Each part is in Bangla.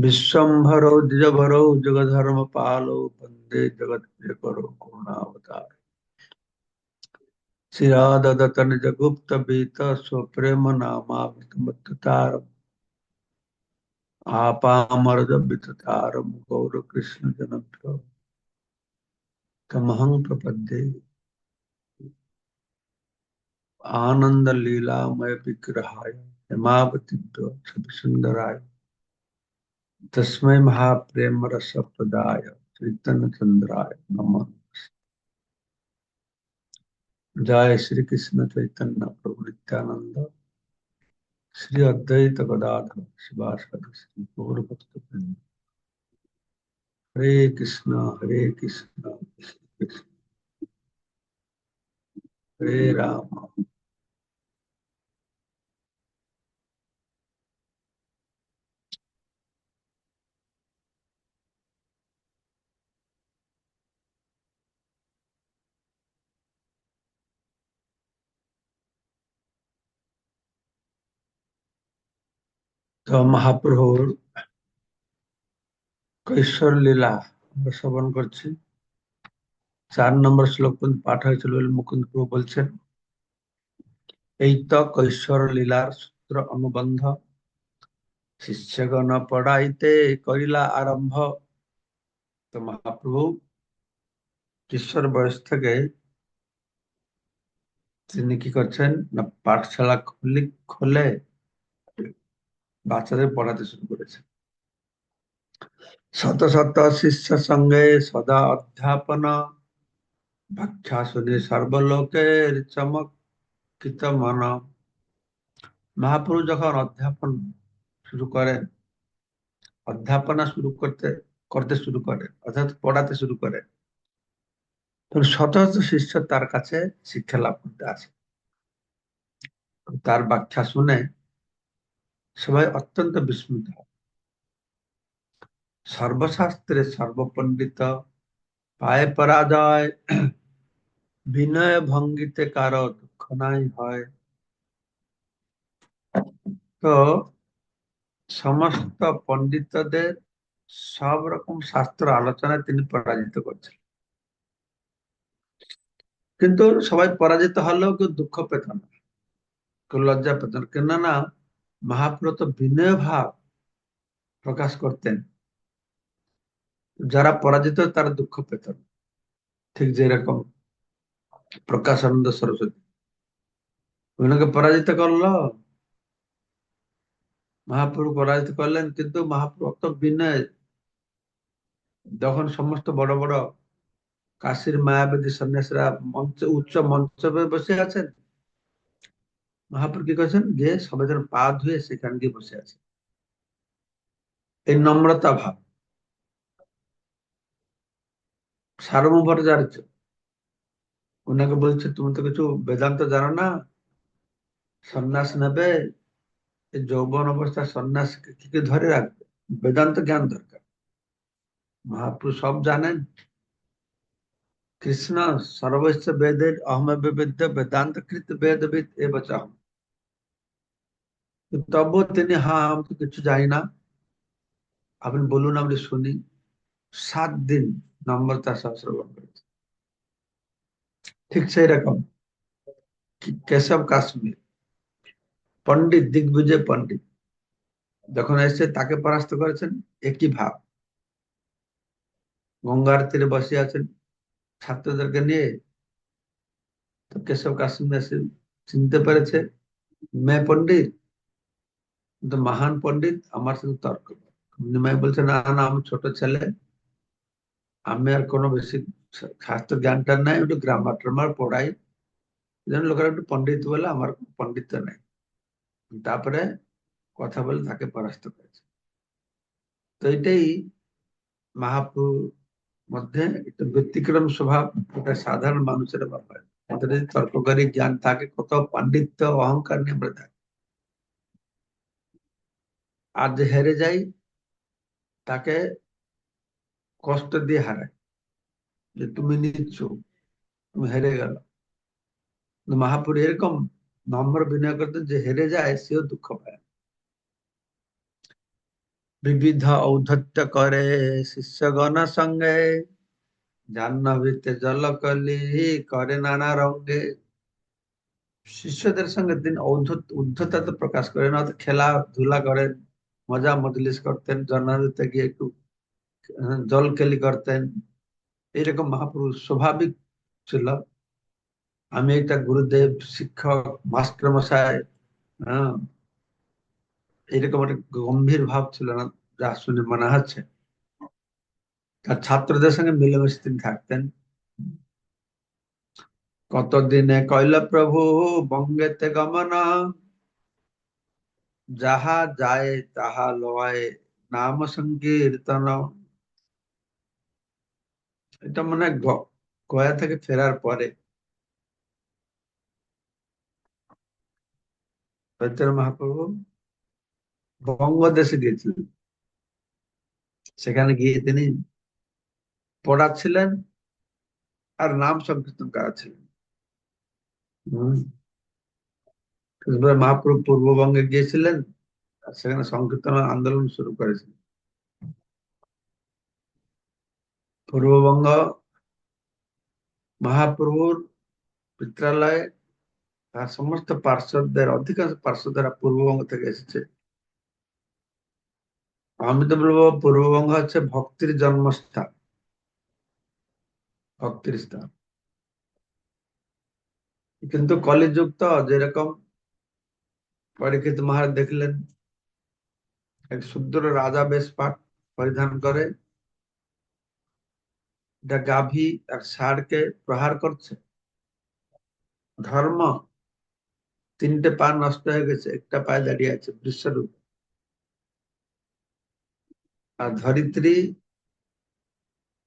विश्वम्भरो द्विजभरो जगधर्म पालो वंदे जगत करो करुणावतार। शिरादतन जगुप्त बीत स्वप्रेम गौर कृष्ण तमहं प्रपद्ये। आनंद लीलामय विग्रहाय हेमावती सुंदराय तस्मै महाप्रेम रस प्रदाय चैतन्य चंद्राय नम। जय श्री कृष्ण चैतन्य प्रभु नित्यानंद श्री अद्वैत गदाधर शिवासादि श्री गौर भक्त हरे कृष्ण हरे कृष्ण कृष्ण। हरे राम। তো মহাপ্রভুর কৈশোর লীলা আমরা শ্রবণ করছি। চার নম্বর শ্লোক পাঠ হয়েছিল বলে প্রভু বলছেন, এই তো কৈশোর লীলার সূত্র অনুবন্ধ, শিষ্যগণ পড়াইতে করিলা আরম্ভ। তো মহাপ্রভু কিশোর বয়স থেকে তিনি কি করছেন, না পাঠশালা খুলি, খোলে বাচ্চাদের পড়াতে শুরু করেছেন শত শত শিষ্য সঙ্গে সদা অধ্যাপন। ভাক্ষা শুনে সর্বলোকের চমকিত মন। মহাপুরুষ যখন অধ্যাপন শুরু করেন, অধ্যাপনা শুরু করতে করতে শুরু করেন অর্থাৎ পড়াতে শুরু করেন তখন শত শত শিষ্য তার কাছে শিক্ষা লাভ করতে আসে। তার ব্যাখ্যা শুনে সবাই অত্যন্ত বিস্মিত। সর্বশাস্ত্রে সর্বপণ্ডিত পায়ে পরাজয় বিনয় ভঙ্গিতে কারও দুঃখ নাই হয়। তো সমস্ত পণ্ডিতদের সব রকম শাস্ত্র আলোচনায় তিনি পরাজিত করছেন। কিন্তু সবাই পরাজিত হলেও কেউ দুঃখ পেত না, কেউ লজ্জা পেত না। কেন মহাপ্রত বিনয় ভাব প্রকাশ করতেন। যারা পরাজিত তারা দুঃখ পেত ঠিক যেরকম প্রকাশানন্দ সরস্বতী। ওনাকে পরাজিত করল। মহাপ্রভু পরাজিত করলেন, কিন্তু মহাপ্রভু অত বিনয় যখন সমস্ত বড় বড় কাশীর মায়াবাদী সন্ন্যাসীরা মঞ্চ, উচ্চ মঞ্চ বসে আছেন মহাপ্রভু কি করেছেন? যে সবাই যেন পা ধুয়ে সেখানে গিয়ে বসে আছে। এই নম্রতা ভাব। সার্বভৌমাচার্য ওনাকে বলছে, তুমি তো কিছু বেদান্ত জানো না? সন্ন্যাস নেবে যৌবন অবস্থা সন্ন্যাস কি ধরে রাখবে? বেদান্ত জ্ঞান দরকার। মহাপুরুষ সব জানেন। কৃষ্ণ সর্বস্ব বেদের অহমবিদ্য বেদান্ত কৃত বেদবিদ এ বচাও তবুও তিনি হ্যাঁ আমি তো কিছু জানি না। আপনি বলুন, আমি শুনি। সাত দিন নম্রতা সহ শ্রবণ করেছে। ঠিক সেই রকম। কেশব কাশ্মীর। পণ্ডিত, দিগ্বিজয় পণ্ডিত। যখন এসে তাকে পরাস্ত করেছেন, একই ভাব। গঙ্গার তীরে বসে আছেন। ছাত্রদেরকে নিয়ে তো কেশব কাশ্মীর এসে চিনতে পেরেছে, মে পণ্ডিত কিন্তু মহান পণ্ডিত আমার সাথে তর্ক। নিমাই বলছে না না, আমি ছোট ছেলে। আমি আর কোনো বেশি শাস্ত্র জ্ঞানটা নাই, একটু গ্রামার ট্রামার পড়াই। যেন লোকেরা একটু পণ্ডিত বলে আমার পণ্ডিত নাই। তারপরে কথা বলে তাকে পরাস্ত করেছে। তো এটাই মহাপ্রভুর মধ্যে একটা ব্যতিক্রম স্বভাব এটা সাধারণ মানুষের ব্যাপার। যদি তর্ককারী জ্ঞান থাকে কত পাণ্ডিত্য, অহংকার নিয়ে আমরা আর যে হেরে যাই, তাকে কষ্ট দিয়ে হারায় যে তুমি নিচ্ছ, তুমি হেরে গেল। মহাপুর এরকম নম্র বিনয় করতেন যে হেরে যায়, সেও দুঃখ পায় বিবিধ ঔদ্ধত্য করে শিষ্যগণ সঙ্গে, জাহ্নবীতে জলকলি করে নানা রঙ্গে। শিষ্যদের সঙ্গে তিনি ঔদ্ধত উদ্ধতা তো প্রকাশ করেন, অর্থাৎ খেলাধুলা করেন। মজা মজলিস করতেন জাহ্নবীতে গিয়ে একটু আহ, জল কেলি করতেন। এইরকম মহাপুরুষ স্বাভাবিক ছিল। আমি একটা গুরুদেব শিক্ষক মাস্টার মশাই হ্যাঁ এরকম একটা গম্ভীর ভাব ছিল না যা শুনে মনে হচ্ছে। তার ছাত্রদের সঙ্গে মিলেমিশে তিনি থাকতেন। কতদিনে কইল প্রভু বঙ্গেতে গমন? যাহা যায় তাহা লয় নাম সংকীর্তন এটা মনে গয়া থেকে ফেরার পরে। চৈতন্য মহাপ্রভু বঙ্গদেশে গিয়েছিলেন। সেখানে গিয়ে তিনি পড়াচ্ছিলেন আর নাম সংকীর্তন করাচ্ছিলেন। হম। তারপরে মহাপ্রভু পূর্ববঙ্গে গিয়েছিলেন সেখানে সংকীর্তন আন্দোলন শুরু করেছিলেন পূর্ববঙ্গ মহাপ্রভুর পিত্রালয়ে তার সমস্ত পার্শ্বদের, অধিকাংশ পার্শ্বদেরা পূর্ববঙ্গ থেকে এসেছে। আমি তো বলব পূর্ববঙ্গ হচ্ছে ভক্তির জন্মস্থান। ভক্তির স্থান। কিন্তু কলিযুক্ত যেরকম পরীক্ষিত মহারাজ দেখলেন, এক সুন্দর রাজা বেশ পাঠ পরিধান করে। গাভী আর ষাঁড়কে প্রহার করছে। ধর্ম তিনটে পা নষ্ট হয়ে গেছে, একটা পায়ে দাঁড়িয়ে আছে বিশ্বরূপ। আর ধরিত্রী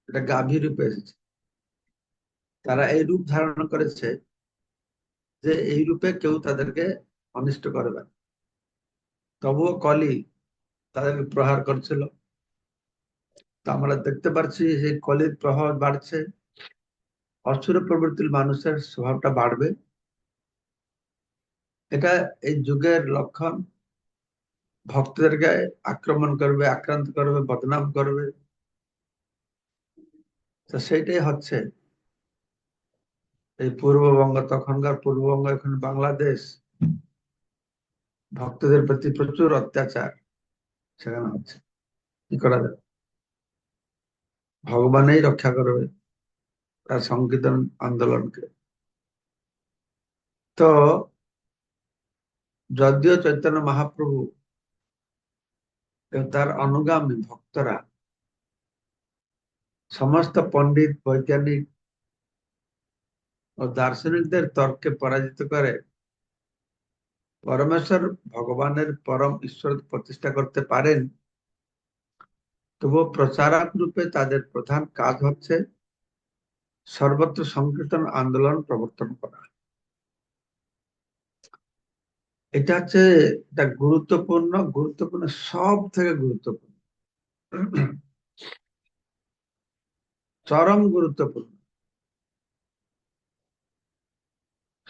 এটা গাভী রূপে এসেছে। তারা এই রূপ ধারণ করেছে যে এই রূপে কেউ তাদেরকে অনিষ্ট করবে। তবুও কলি তাদেরকে প্রহার করছিল। তো আমরা দেখতে পাচ্ছি যে কলির প্রভাব বাড়ছে। অসুর প্রবৃত্তির মানুষের স্বভাবটা বাড়বে। এটা এই যুগের লক্ষণ। ভক্তদেরকে আক্রমণ করবে, আক্রান্ত করবে, বদনাম করবে। তো সেইটাই হচ্ছে। এই পূর্ববঙ্গ, তখনকার পূর্ববঙ্গ, এখন বাংলাদেশ। ভক্তদের প্রতি প্রচুর অত্যাচার সেখানে হচ্ছে। কি করা যাবে ভগবানই রক্ষা করবে তার সংকীর্তন আন্দোলনকে। তো যদিও চৈতন্য মহাপ্রভু তার অনুগামী ভক্তরা সমস্ত পণ্ডিত, বৈজ্ঞানিক ও দার্শনিকদের তর্কে পরাজিত করে পরমেশ্বর ভগবানের পরম ঈশ্বর প্রতিষ্ঠা করতে পারেন, তবুও প্রচারক রূপে তাদের প্রধান কাজ হচ্ছে সর্বত্র সংকীর্তন, আন্দোলন প্রবর্তন করা। এটা হচ্ছে এটা গুরুত্বপূর্ণ গুরুত্বপূর্ণ সব থেকে গুরুত্বপূর্ণ। চরম গুরুত্বপূর্ণ।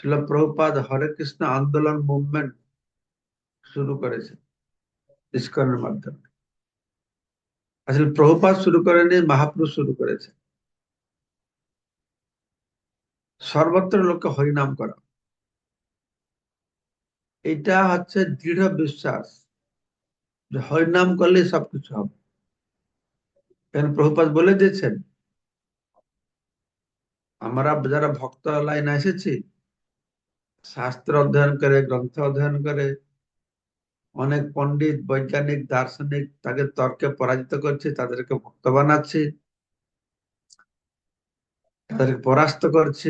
ছিল প্রভুপাদ হরে কৃষ্ণ আন্দোলন মুভমেন্ট শুরু করেছে, ইস্কনের মাধ্যমে। আসলে প্রভুপাদ শুরু করেনি মহাপুরুষ শুরু করেছে। সর্বত্র লোককে হরিনাম করা। এটা হচ্ছে দৃঢ় বিশ্বাস যে হরিনাম করলে সবকিছু হবে। কেন প্রভুপাদ বলে দিয়েছেন? আমরা যারা ভক্ত লাইন এসেছি শাস্ত্র অধ্যয়ন করে, গ্রন্থ অধ্যয়ন করে, অনেক পণ্ডিত, বৈজ্ঞানিক, দার্শনিক তাকে তর্কে পরাজিত করছে, তাদেরকে ভক্ত বানাচ্ছি, তাদেরকে পরাস্ত করছে,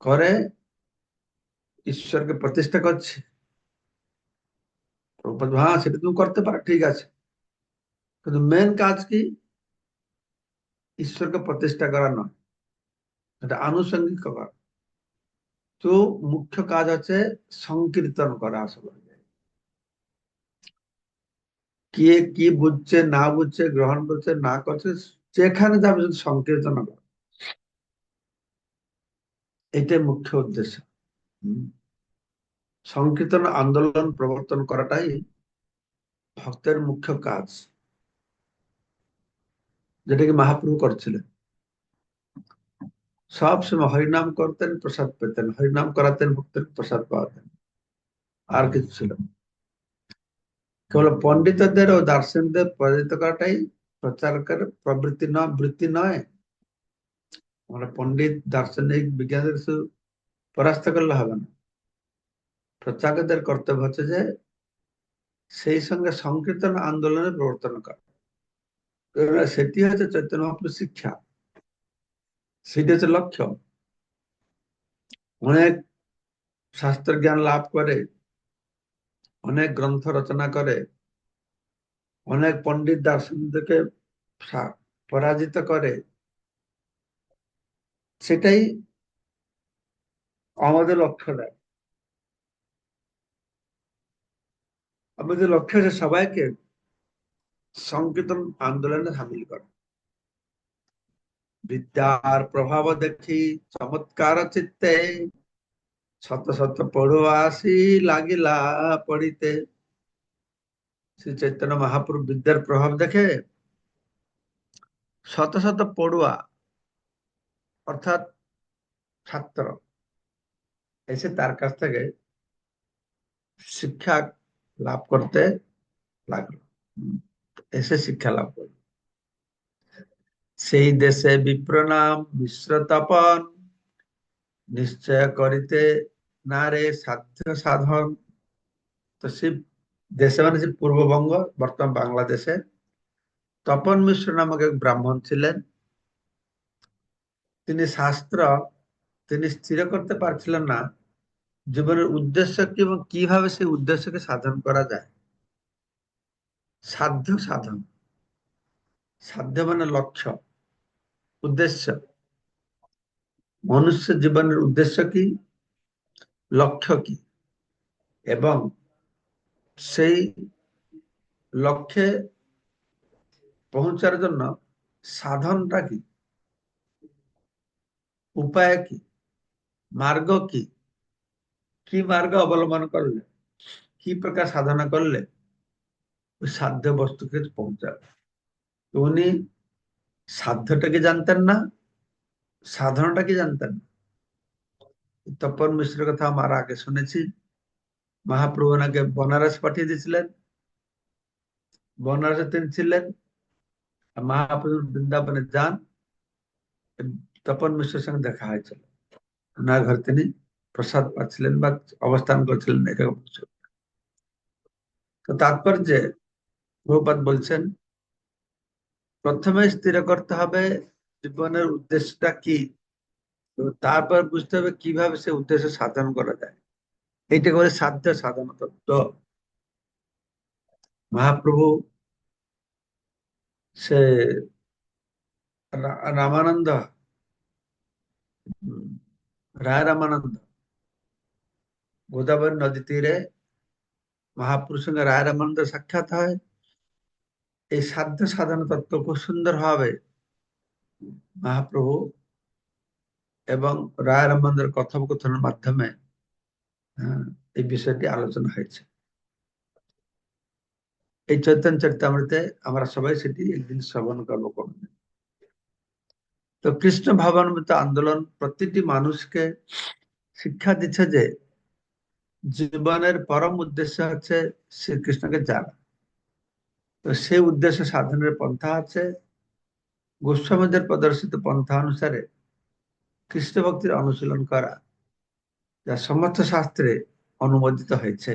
করে ঈশ্বরকে প্রতিষ্ঠা করছে। হ্যাঁ সেটা তুমি করতে পারো, ঠিক আছে। কিন্তু মেন কাজ কি? ঈশ্বরকে প্রতিষ্ঠা করা নয় এটা আনুষঙ্গিক করা। তো মুখ্য কাজ হচ্ছে সংকীর্তন করা আসলে। কে কি বুঝছে, না বুঝছে, গ্রহণ করছে, না করছে, যেখানে যাবে শুধু সংকীর্তন করা এটাই মুখ্য উদ্দেশ্য। সংকীর্তন, আন্দোলন, প্রবর্তন করাটাই ভক্তের মুখ্য কাজ। যেটা কি মহাপ্রভু করছিলেন। সবসময় হরিনাম করতেন, প্রসাদ পেতেন, হরিনাম করাতেন, ভক্তের প্রসাদ পাওয়াতেন। আর কিছু ছিল কেবল পণ্ডিতদের ও দার্শনিকদের পরাজিত করাটাই প্রচারকের প্রবৃত্তি নয়, বৃত্তি নয়। আমরা পণ্ডিত, দার্শনিক বিজ্ঞানের শুধু পরাস্ত করলে হবে না। প্রচারকদের কর্তব্য হচ্ছে যে সেই সঙ্গে সংকীর্তন আন্দোলনের প্রবর্তন করা। সেটি হচ্ছে চৈতন্য শিক্ষা। সেটি হচ্ছে লক্ষ্য অনেক শাস্ত্র জ্ঞান লাভ করে, অনেক গ্রন্থ রচনা করে, অনেক পণ্ডিত দার্শনিকদেরকে পরাজিত করে। সেটাই আমাদের লক্ষ্য দেয়। আমাদের লক্ষ্য হচ্ছে সবাইকে সংকীর্তন আন্দোলনে সামিল করা। বিদ্যার প্রভাব দেখি চমৎকার চিত্তে শত শত পড়ুয়া আসি লাগিলা পড়িতে শ্রী চৈতন্য মহাপুর বিদ্যার প্রভাব দেখে শত শত পড়ুয়া অর্থাৎ ছাত্র এসে তার কাছ থেকে শিক্ষা লাভ করতে লাগল এসে শিক্ষা লাভ করল সেই দেশে বিপ্রনাম মিশ্র তপন, নিশ্চয় করিতে না রে সাধ্য সাধন। তো সে দেশে মানে যে পূর্ববঙ্গ, বর্তমান বাংলাদেশে, তপন মিশ্র নামক এক ব্রাহ্মণ ছিলেন। তিনি শাস্ত্র, তিনি স্থির করতে পারছিলেন না। জীবনের উদ্দেশ্য কি এবং কীভাবে সেই উদ্দেশ্যকে সাধন করা যায়? সাধ্য সাধন। সাধ্য মানে লক্ষ্য, উদ্দেশ্য। মনুষ্য জীবনের উদ্দেশ্য কি? লক্ষ্য কি? এবং সেই লক্ষ্যে পৌঁছার জন্য সাধনটা কি? উপায় কি? মার্গ কি? কি মার্গ অবলম্বন করলে? কি প্রকার সাধনা করলে? সাধ্য বস্তুকে পৌঁছাবে। উনি সাধ্যটাকে জানতেন না সাধনাটাকে জানতেন না। তপন মিশ্রের কথা আমার আগে শুনেছি। মহাপ্রভু ওনাকে বনারস পাঠিয়ে দিয়েছিলেন। বনারসে তিনি ছিলেন। মহাপ্রভু বৃন্দাবনে যান। তপন মিশ্রের সঙ্গে দেখা হয়েছিল। ওনার ঘর তিনি প্রসাদ পাচ্ছিলেন বা অবস্থান করছিলেন। এরকম তো তাৎপর্যে বহুপাত বলছেন প্রথমে স্থির করতে হবে জীবনের উদ্দেশ্যটা কি? তারপর বুঝতে হবে কীভাবে সে উদ্দেশ্য সাধন করা যায়। এইটা করে সাধ্য সাধন তত্ত্ব। মহাপ্রভু সে রামানন্দ রায় রামানন্দ, গোদাবরী নদী তীরে মহাপুরুষ সঙ্গে রায় রামানন্দ সাক্ষাৎ হয়। এই সাধ্য সাধন তত্ত্ব খুব সুন্দর ভাবে মহাপ্রভু এবং রায় রামানন্দের কথোপকথনের মাধ্যমে এই বিষয়টি আলোচনা হয়েছে। এই চৈতন্য চরিতামৃতে আমরা সবাই সেটি একদিন শ্রবণ করব করবেন তো কৃষ্ণ ভাবান্বিত আন্দোলন প্রতিটি মানুষকে শিক্ষা দিচ্ছে যে, জীবনের পরম উদ্দেশ্য হচ্ছে শ্রীকৃষ্ণকে জানা। তো সেই উদ্দেশ্য সাধনের পন্থা আছে। গোস্বামীদের প্রদর্শিত পন্থা অনুসারে কৃষ্ণ ভক্তির অনুশীলন করা, যা সমস্ত শাস্ত্রে অনুমোদিত হয়েছে।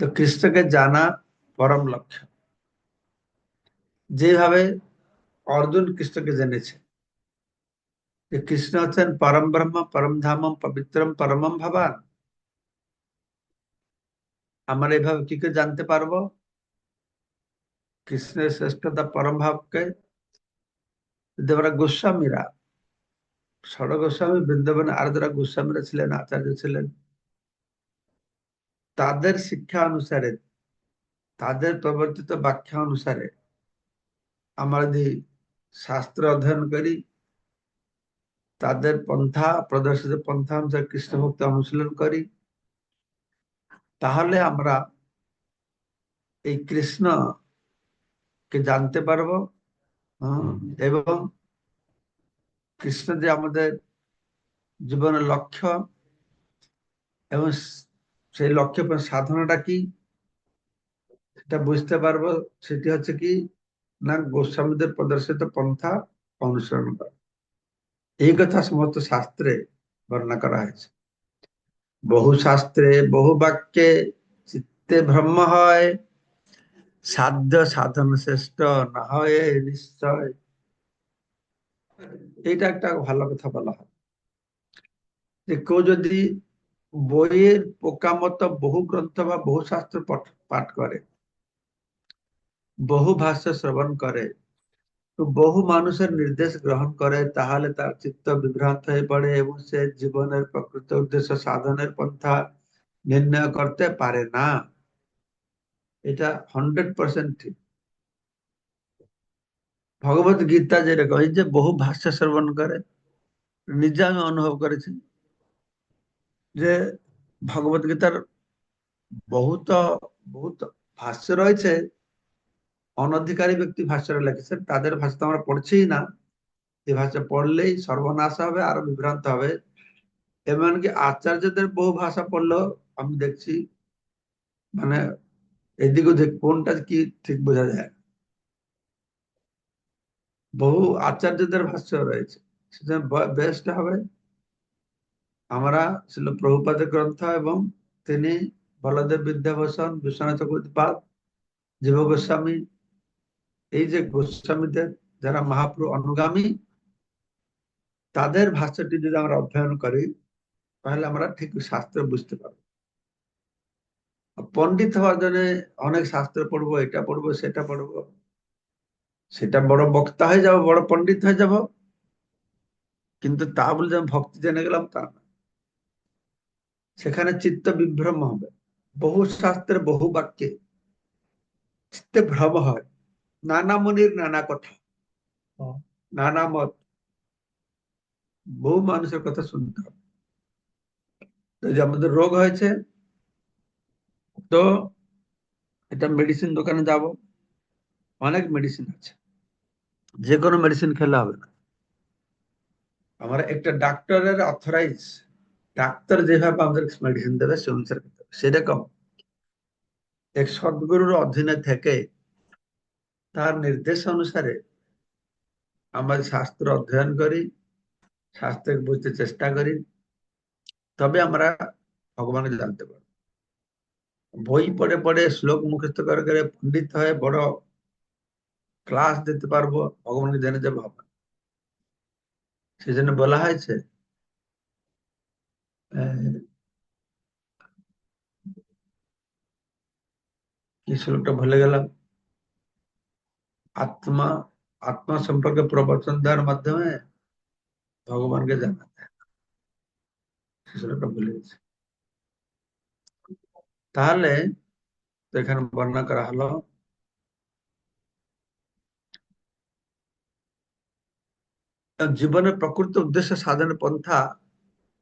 তো কৃষ্ণকে জানা পরম লক্ষ্য। যেভাবে অর্জুন কৃষ্ণকে জেনেছে, যে কৃষ্ণ হচ্ছেন পরম ব্রহ্ম, পরম ধামম, পবিত্রম, পরমম ভাবান। আমরা এইভাবে কি করে জানতে পারব? কৃষ্ণের শ্রেষ্ঠতা পরম ভাবকে দেবরা গোস্বামীরা ষড় গোস্বামী বৃন্দাবনে আর যারা গোস্বামীরা ছিলেন, আচার্য ছিলেন। তাদের শিক্ষা অনুসারে, তাদের প্রবর্তিত ব্যাখ্যা অনুসারে আমরা যদি শাস্ত্র অধ্যয়ন করি, তাদের পন্থা, প্রদর্শিত পন্থা অনুসারে কৃষ্ণ ভক্তি অনুশীলন করি, তাহলে আমরা এই কৃষ্ণ কে জানতে পারব? এবং কৃষ্ণ যে আমাদের জীবনের লক্ষ্য এবং সেই লক্ষ্য সাধনাটা কি? সেটা বুঝতে পারব। সেটি হচ্ছে কি না গোস্বামীদের প্রদর্শিত পন্থা অনুসরণ করা। এই কথা সমস্ত শাস্ত্রে বর্ণনা করা হয়েছে। বহু শাস্ত্রে বহু বাক্যে চিত্তে ব্রহ্ম হয় সাধ্য সাধন শ্রেষ্ঠ না হয় নিশ্চয়। এটা একটা ভালো কথা বলা হয়। যে কেউ যদি বইয়ের পোকা মতো বহু গ্রন্থ বা বহু শাস্ত্র পাঠ করে, বহু ভাষ্য শ্রবণ করে বহু মানুষের নির্দেশ গ্রহণ করে, তাহলে তার চিত্ত বিভ্রান্ত হয়ে পড়ে এবং সে জীবনের প্রকৃত উদ্দেশ্য সাধনের পন্থা নির্ণয় করতে পারে না। এটা হান্ড্রেড পার্সেন্ট ঠিক। ভগবত গীতা যেরকম এই যে বহু ভাষ্য শ্রবণ করে নিজে আমি অনুভব করেছি যে ভগবত গীতার বহুত বহুত ভাষ্য রয়েছে, অনধিকারী ব্যক্তি ভাষ্যরা লিখেছেন, তাদের ভাষা তো আমরা পড়ছি না। এই ভাষা পড়লেই সর্বনাশ হবে, আরও বিভ্রান্ত হবে। এমনকি আচার্যদের বহু ভাষা পড়লেও আমি দেখছি মানে এদিক ওদিক কোনটা কি ঠিক বোঝা যায়? বহু আচার্যদের ভাষ্য রয়েছে। সেটা বেস্ট হবে, আমরা ছিল প্রভুপাদের গ্রন্থ এবং তিনি বলদেব বিদ্যাভূষণ, বিশ্বনাথ চক্রবর্তীপাদ জীব গোস্বামী, এই যে গোস্বামীদের যারা মহাপ্রু, অনুগামী, তাদের ভাষ্যটি যদি আমরা অধ্যয়ন করি, তাহলে আমরা ঠিক শাস্ত্র বুঝতে পারব। পণ্ডিত হওয়ার জন্য অনেক শাস্ত্র পড়ব এটা পড়ব সেটা পড়ব। সেটা বড় বক্তা হয়ে যাব বড় পণ্ডিত হয়ে যাব। কিন্তু তা বলে যেমন ভক্তি জেনে গেলাম তা না। সেখানে চিত্ত বিভ্রম হবে। বহু শাস্ত্রের বহু বাক্যে চিত্তে ভ্রম হয়। নানা মনির নানা কথা। নানা মত। বহু মানুষের কথা শুনতে হবে। যে আমাদের রোগ হয়েছে তো এটা মেডিসিন দোকানে যাব। অনেক মেডিসিন আছে। যে কোনো মেডিসিন খেলে হবে না। আমার একটা ডাক্তারের অথরাইজ ডাক্তার যেভাবে আমাদের মেডিসিন দেবে, সে অনুসারে সেরকম এক সদ্গুরুর অধীনে থেকে তার নির্দেশ অনুসারে আমরা শাস্ত্র অধ্যয়ন করি শাস্ত্র বুঝতে চেষ্টা করি, তবে আমরা ভগবানকে জানতে পারব। বই পড়ে পড়ে শ্লোক মুখস্থ করে করে পণ্ডিত হয়ে বড় ক্লাস দিতে পারব, ভগবানকে জেনে যাব হবে সেই জন্য বলা হয়েছে কি শ্লোকটা ভুলে গেলাম। আত্মা আত্মা সম্পর্কে প্রবচন দেওয়ার মাধ্যমে ভগবানকে জানা যায় সে শ্লোকটা ভুলে গেছে। তাহলে এখানে বর্ণনা করা হলো। জীবনের প্রকৃত উদ্দেশ্য সাধনের পন্থা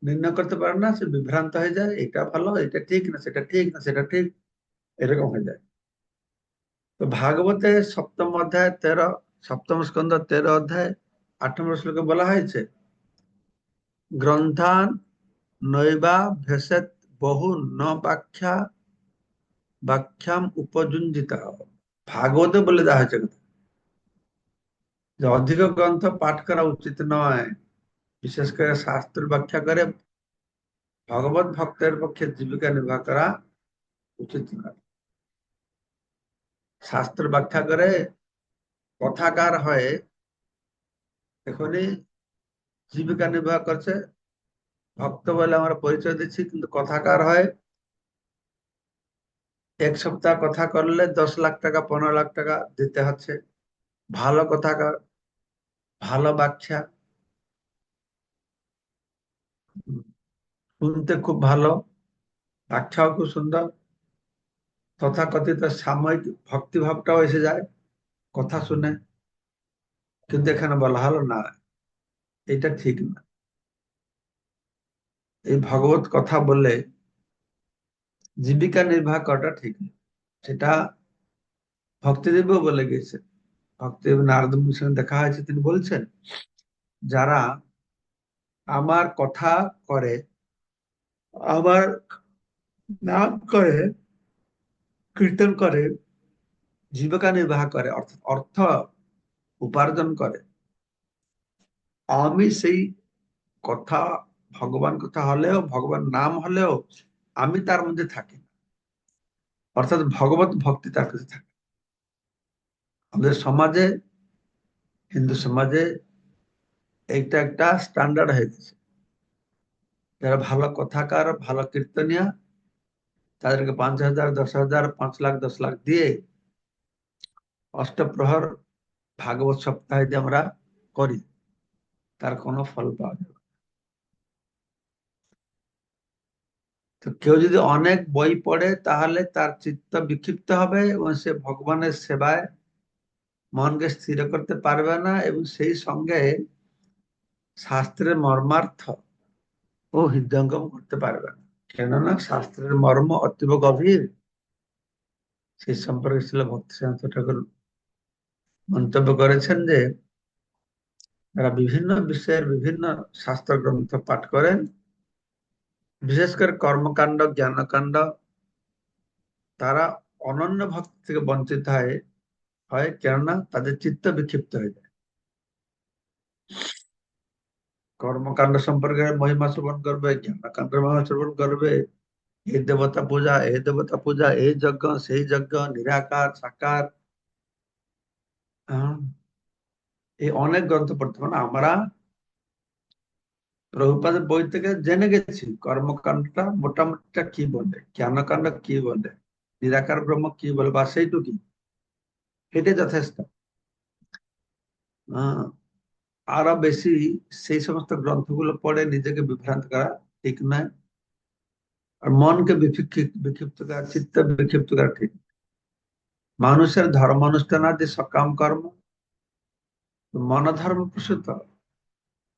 নির্ণয় করতে পারে না, সে বিভ্রান্ত হয়ে যায়, এটা ভালো, এটা ঠিক না, সেটা ঠিক না, সেটা ঠিক, এরকম হয়ে যায়। তো ভাগবতে সপ্তম অধ্যায় তেরো, সপ্তম স্কন্ধ তেরো অধ্যায় আট নম্বর শ্লোকে বলা হয়েছে, গ্রন্থান নৈবা ভেসেত বহু ন ব্যাখ্যা ব্যাখ্যাম উপযুঞ্জিত ভাগবতে বলে দেওয়া হয়েছে যে অধিক গ্রন্থ পাঠ করা উচিত নয়, বিশেষ করে শাস্ত্র ব্যাখ্যা করে ভগবত ভক্তের পক্ষে জীবিকা নির্বাহ করা উচিত নয়। শাস্ত্র ব্যাখ্যা করে কথাকার হয়ে এখনই জীবিকা নির্বাহ করছে। ভক্ত বলে আমরা পরিচয় দিচ্ছি, কিন্তু কথাকার হয় এক সপ্তাহ কথা করলে দশ লাখ টাকা, পনেরো লাখ টাকা দিতে হচ্ছে। ভালো কথা ভালো ব্যাখ্যা শুনতে খুব ভালো ব্যাখ্যাও খুব সুন্দর। তথাকথিত সাময়িক ভক্তিভাবটাও এসে যায়, কথা শুনে। কিন্তু এখানে বলা হলো না, এটা ঠিক না। এই ভগবত কথা বলে জীবিকা নির্বাহ করাটা ঠিক সেটা ভক্তিদেবও বলে গেছেন ভক্তিদেব নারদ সঙ্গে দেখা হয়েছে, তিনি বলছেন, যারা আমার কথা করে, আমার নাম করে, কীর্তন করে, জীবিকা নির্বাহ করে অর্থ উপার্জন করে, আমি সেই কথা, ভগবান কথা হলেও, ভগবান নাম হলেও আমি তার মধ্যে থাকি না। অর্থাৎ ভগবত ভক্তি তার কাছে থাকে। আমাদের সমাজে, হিন্দু সমাজে এইটা একটা স্ট্যান্ডার্ড হয়ে গেছে। যারা ভালো কথাকার, ভালো কীর্তনিয়া, তাদেরকে পাঁচ হাজার, দশ হাজার, পাঁচ লাখ, দশ লাখ দিয়ে অষ্টপ্রহর ভাগবত সপ্তাহে যে আমরা করি। তার কোনো ফল পাওয়া যাবে তো কেউ যদি অনেক বই পড়ে, তাহলে তার চিত্ত বিক্ষিপ্ত হবে এবং সে ভগবানের সেবায় মনকে স্থির করতে পারবে না এবং সেই সঙ্গে শাস্ত্রের মর্মার্থ ও হৃদয়ঙ্গম করতে পারবে না। কেননা শাস্ত্রের মর্ম অতীব গভীর। সেই সম্পর্কে ছিল ভক্তি শান্ত ঠাকুর মন্তব্য করেছেন যে, তারা বিভিন্ন বিষয়ের বিভিন্ন শাস্ত্র গ্রন্থ পাঠ করেন। বিশেষ করে কর্মকাণ্ড, জ্ঞানকাণ্ড, তারা অনন্য ভক্তি থেকে বঞ্চিত হয় হয় কেননা তাদের চিত্ত বিক্ষিপ্ত হয়ে যায়। কর্মকাণ্ড সম্পর্কে মহিমা শ্রবণ করবে, জ্ঞানকাণ্ড মহিমা শ্রবণ করবে এই দেবতা পূজা এই দেবতা পূজা এই যজ্ঞ, সেই যজ্ঞ, নিরাকার, সাকার। এই অনেক গ্রন্থ পড়তে আমরা প্রভুপাদের বই থেকে জেনে গেছি, কর্মকাণ্ডটা মোটামুটিটা কি বলে, জ্ঞানকাণ্ড কি বলে, নিরাকার ব্রহ্ম কি বলে, বা সেইটুকি এটা যথেষ্ট। আরও বেশি সেই সমস্ত গ্রন্থগুলো পড়ে নিজেকে বিভ্রান্ত করা ঠিক নয়। আর মনকে বিক্ষিপ্ত করা, চিত্ত বিক্ষিপ্ত করা ঠিক। মানুষের ধর্ম অনুষ্ঠান আদি সকাম কর্ম। মনধর্ম প্রসূত।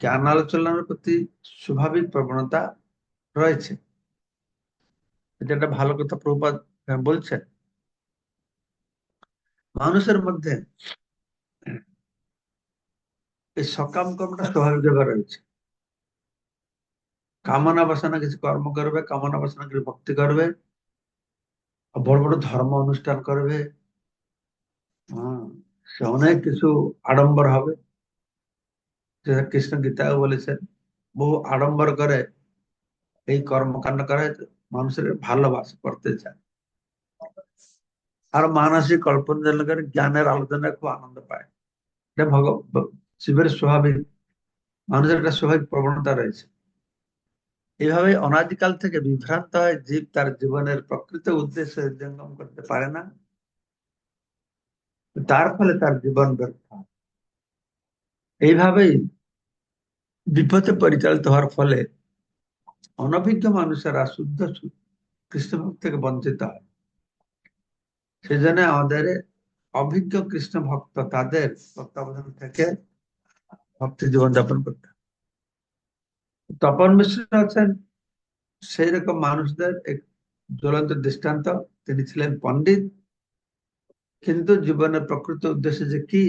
জ্ঞান আলোচনার প্রতি স্বাভাবিক প্রবণতা রয়েছে। এটা একটা ভালো কথা প্রপাত বলছেন। মানুষের মধ্যে এই সকাম কর্মটা স্বাভাবিক ভাবে রয়েছে। কামনা বাসনা কিছু কর্ম করবে, কামনা বাসনা কিছু ভক্তি করবে বড় বড় ধর্ম অনুষ্ঠান করবে। সে অনেক কিছু আড়ম্বর হবে। কৃষ্ণ গীতাও বলেছেন, বহু আড়ম্বর করে এই কর্মকাণ্ড করে মানুষের ভালোবাসা করতে চায়। আর মানসিক কল্পনা করে জ্ঞানের আলোচনায় খুব আনন্দ পায়। এটা ভগ শিবের স্বাভাবিক, মানুষের একটা স্বাভাবিক প্রবণতা রয়েছে। এইভাবে অনাদিকাল থেকে বিভ্রান্ত হয় জীব, তার জীবনের প্রকৃত উদ্দেশ্য হৃদয়ঙ্গম করতে পারে না। তার ফলে তার জীবন ব্যর্থ। এইভাবেই বিপদে পরিচালিত হওয়ার ফলে অনভিজ্ঞ মানুষেরা শুদ্ধ কৃষ্ণভক্ত থেকে বঞ্চিত হয়। সেজন্য আমাদের অভিজ্ঞ কৃষ্ণ ভক্ত তাদের তত্ত্বাবধান থেকে ভক্তি জীবন যাপন করতে তপন মিশ্র আছেন সেই রকম মানুষদের এক জ্বলন্ত দৃষ্টান্ত। তিনি ছিলেন পণ্ডিত। কিন্তু জীবনের প্রকৃত উদ্দেশ্য যে কি?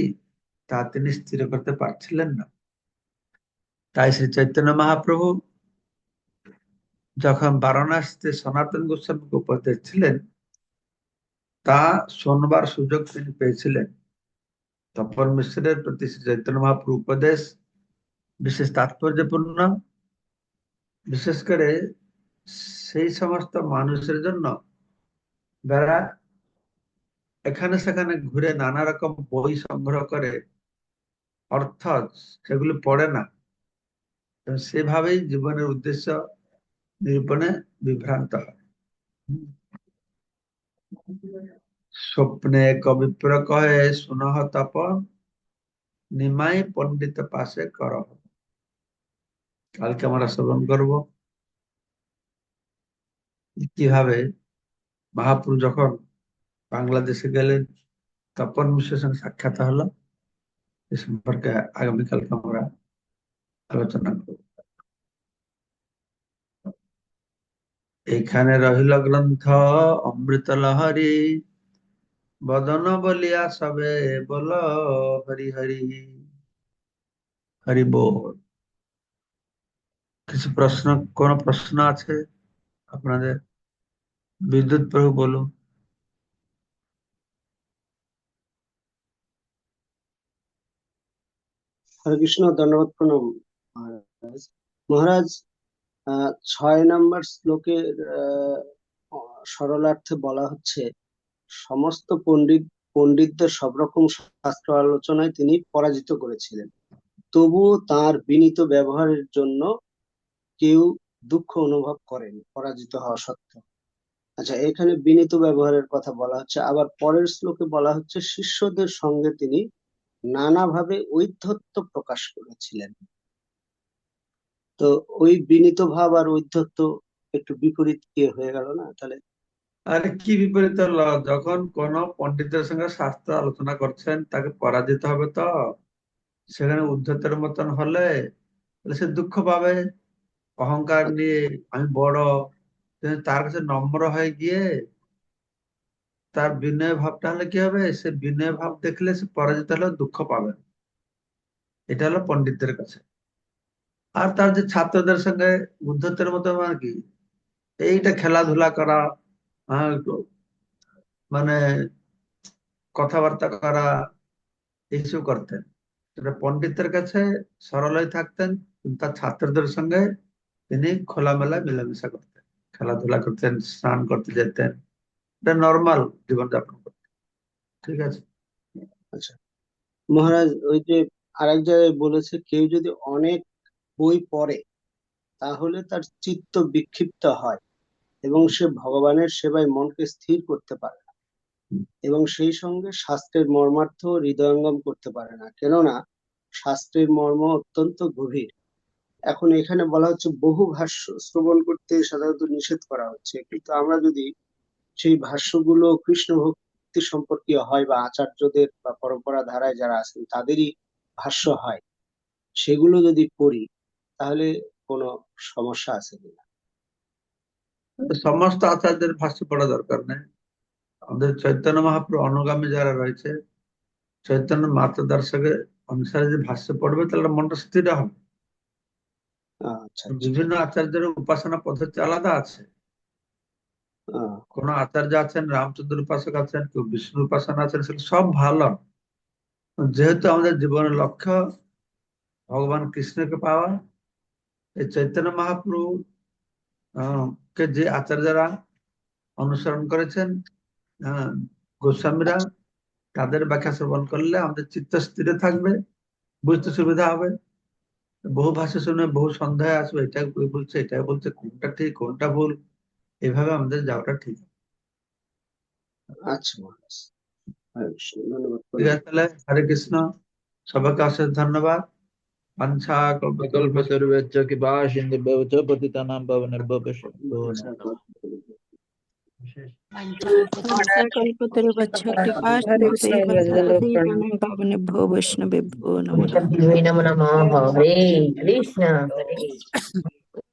তা তিনি স্থির করতে পারছিলেন না। তাই শ্রী চৈতন্য মহাপ্রভু যখন বারাণসীতে সনাতন গোস্বামীকে উপদেশ ছিলেন তা শোনবার সুযোগ তিনি পেয়েছিলেন। তপন মিশ্রের প্রতি শ্রী চৈতন্য মহাপ্রভু উপদেশ বিশেষ তাৎপর্যপূর্ণ। বিশেষ করে সেই সমস্ত মানুষের জন্য যারা এখানে সেখানে ঘুরে নানা রকম বই সংগ্রহ করে অর্থাৎ সেগুলি পড়ে না। সেভাবেই জীবনের উদ্দেশ্য নিরূপণে বিভ্রান্ত হয়। স্বপ্নে কবিপ্র কহে, সুনহ তপন নিমাই পণ্ডিত পাশে কর। কালকে আমরা শ্রবণ করব। কীভাবে মহাপুরু যখন বাংলাদেশে গেলেন, তপন মিশ্রের সঙ্গে সাক্ষাৎ হলো। এ সম্পর্কে আগামীকালকে আমরা আলোচনা করব। এখানে রহিল গ্রন্থ অমৃত লহরী, বদন বলিয়া সবে বল হরি হরি হরি বল। কিছু প্রশ্ন, কোন প্রশ্ন আছে? আপনাদের বিদ্যুৎ প্রভু বলুন। হরে কৃষ্ণ, ধন্যবাদ, প্রণাম, মহারাজ। মহারাজ ছয় নম্বর শ্লোকের সরলার্থে বলা হচ্ছে, সমস্ত পণ্ডিত, পণ্ডিতদের সব রকম শাস্ত্র আলোচনায় তিনি পরাজিত করেছিলেন। তবুও তার বিনীত ব্যবহারের জন্য কেউ দুঃখ অনুভব করেনি, পরাজিত হওয়া সত্ত্বেও। আচ্ছা এখানে বিনীত ব্যবহারের কথা বলা হচ্ছে। আবার পরের শ্লোকে বলা হচ্ছে, শিষ্যদের সঙ্গে তিনি নানাভাবে ঔদ্ধত্য প্রকাশ করেছিলেন। তো ওই বিনীত ভাব আর ঔদ্ধত্য একটু বিপরীত কি হয়ে গেল না? তাহলে আরে কি বিপরীত হলো? যখন কোন পণ্ডিতের সঙ্গে শাস্ত্র আলোচনা করছেন, তাকে পরাজিত হবে তো? সেখানে উদ্ধতের মতন হলে? সে দুঃখ পাবে? অহংকার নিয়ে আমি বড় তার কাছে নম্র হয়ে গিয়ে তার বিনয় ভাবটা হলে কি হবে? সে বিনয় ভাব দেখলে সে পরাজিত হলে দুঃখ পাবে। এটা হলো পন্ডিতদের কাছে। আর তার যে ছাত্রদের সঙ্গে বুদ্ধত্বের মতো মানে কি? এইটা খেলাধুলা করা হ্যাঁ, মানে কথাবার্তা করা এইসব করতেন। সেটা পণ্ডিতের কাছে সরলই থাকতেন কিন্তু তার ছাত্রদের সঙ্গে তিনি খোলামেলা মেলামেশা করতেন। খেলাধুলা করতেন স্নান করতে যেতেন। এটা নর্মাল জীবনযাপন করতেন ঠিক আছে? আচ্ছা। মহারাজ, ওই যে আরেক জায়গায় বলেছে, কেউ যদি অনেক বই পড়ে, তাহলে তার চিত্ত বিক্ষিপ্ত হয় এবং সে ভগবানের সেবায় মনকে স্থির করতে পারে না এবং সেই সঙ্গে শাস্ত্রের মর্মার্থ হৃদয়ঙ্গম করতে পারে না। কেননা, শাস্ত্রের মর্ম অত্যন্ত গভীর। এখন এখানে বলা হচ্ছে, বহু ভাষ্য শ্রবণ করতে সাধারণত নিষেধ করা হচ্ছে। কিন্তু আমরা যদি সেই ভাষ্যগুলো কৃষ্ণ ভক্তি সম্পর্কীয় হয় বা আচার্যদের বা পরম্পরা ধারায় যারা আছেন তাদেরই ভাষ্য হয়। সেগুলো যদি পড়ি তাহলে কোনো সমস্যা আছে কিনা? সমস্ত আচার্যের ভাষ্য পড়া দরকার নেই। আমাদের চৈতন্য মহাপ্রভু অনুগামী যারা রয়েছে চৈতন্য মাতৃদর্শকের অনুসারে যে ভাষ্য পড়বে তাহলে মনটা স্থির হবে। আচ্ছা আচ্ছা। বিভিন্ন আচার্যের উপাসনা পদ্ধতি আলাদা আছে। কোন আচার্য আছেন রামচন্দ্র উপাসক আছেন, কেউ বিষ্ণু উপাসনা আছেন সব ভালো। যেহেতু আমাদের জীবনের লক্ষ্য ভগবান কৃষ্ণকে পাওয়া, এই চৈতন্য মহাপ্রভু কে যে আচার্যরা অনুসরণ করেছেন গোস্বামীরা, তাদের ব্যাখ্যা শ্রবণ করলে আমাদের চিত্ত স্থিরে থাকবে, বুঝতে সুবিধা হবে। বহু ভাষা শুনে বহু সন্দেহ আসবে এটা বলছে এটা বলছে, কোনটা ঠিক, কোনটা ভুল। এভাবে আমাদের যাওয়াটা ঠিক আচ্ছা মহারাজ। হরে কৃষ্ণ ধন্যবাদ। ঠিক আছে তাহলে হরে কৃষ্ণ। সবাইকে অশেষ ধন্যবাদ। বাঞ্ছা কল্পতরু কল্পতরুভ্যশ্চ কৃপা সিন্ধুভ্যশ্চ পতিতানাং পাবনেভ্যো কল্পতরুভ্যশ্চ কৃপা হরে কৃষ্ণ, সিন্ধুভ্যশ্চ পাবনেভ্যো বৈষ্ণবেভ্যো নমঃ। নমো